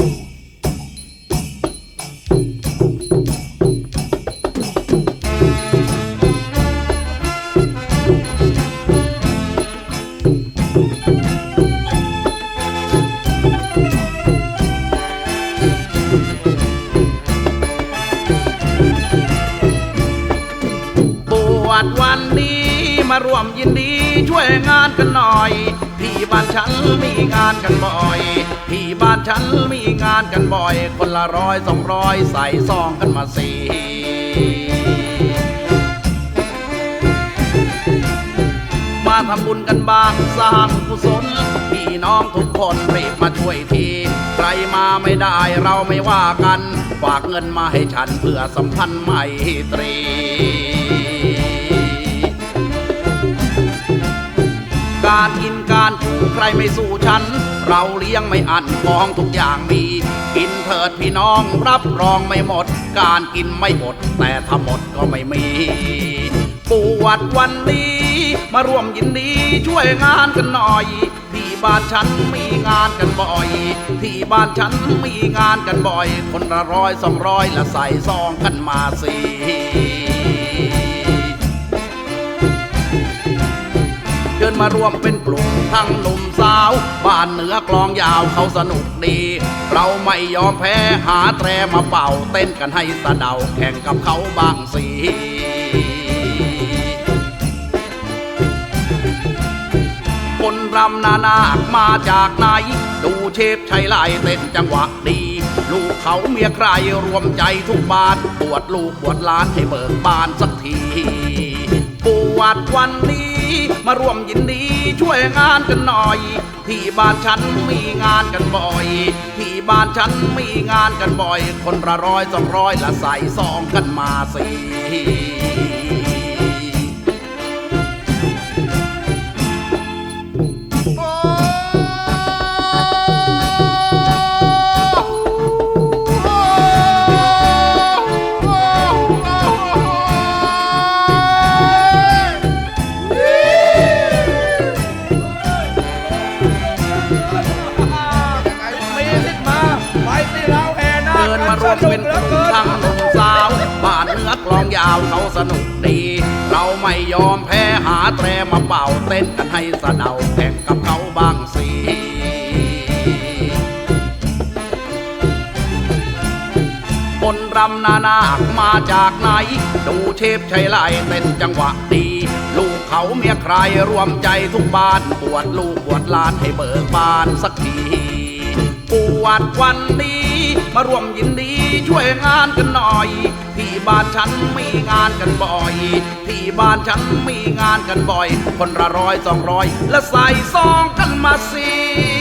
บ ร่วมยินดีช่วยงานกันหน่อย ที่บ้านฉันมีงานกันบ่อย ที่บ้านฉันมีงานกันบ่อย คนละร้อยสองร้อยใส่ซองกันมาสี่มาทำบุญกันบ้างสร้างกุศลพี่น้องทุกคนรีบมาช่วยที ใครมาไม่ได้เราไม่ว่ากัน ฝากเงินมาให้ฉันเพื่อสัมพันธ์ไมตรี การกินการใครไม่สู้ฉัน เราเลี้ยงไม่อั้นของทุกอย่างมี กินเถิดพี่น้องรับรองไม่หมด การกินไม่หมด แต่ถ้าหมดก็ไม่มีปวดวันนี้ มาร่วมยินดีช่วยงานกันหน่อยที่บ้านฉันมีงานกันบ่อย ที่บ้านฉันมีงานกันบ่อย คนละร้อยสองร้อยละใส่ซองกันมาสิ มารวมเป็นกลุ่มทั้งหนุ่มสาว บ้านเหนือกลองยาวเขาสนุกดี เราไม่ยอมแพ้หาแตรมาเป่า เต้นกันให้สะเดาแข่งกับเขาบางสีคนรำนานาคมาจากไหน ดูเชฟชัยไล่เต้นจังหวะดี ลูกเขาเมียใครรวมใจทุกบ้านบวชลูกบวชหลานให้เบิกบานสักทีปวดวันนี้ มาร่วมยินดีช่วยงานกันหน่อย ที่บ้านฉันมีงานกันบ่อย ที่บ้านฉันมีงานกันบ่อย คนละร้อยสองร้อยละใส่ซองกันมาสิ มารวมเป็นกลุ่มทั้งหนุ่มสาว บ้านเนื้อกลองยาวเขาสนุกดี เราไม่ยอมแพ้หาแตรมาเป่าเต้นกันให้สะเดาแข่งกับเขาบางสีคนรำนานาคมาจากไหน ดูเชฟชัยไล่เต้นจังหวะดี ลูกเขาเมียใครรวมใจทุกบ้านบวชลูกบวชหลานให้เบิกบานสักทีปวดวันนี้ มาร่วมยินดีช่วยงานกันหน่อย ที่บ้านฉันมีงานกันบ่อย ที่บ้านฉันมีงานกันบ่อย คนละร้อยสองร้อยและใส่ซองกันมาสิ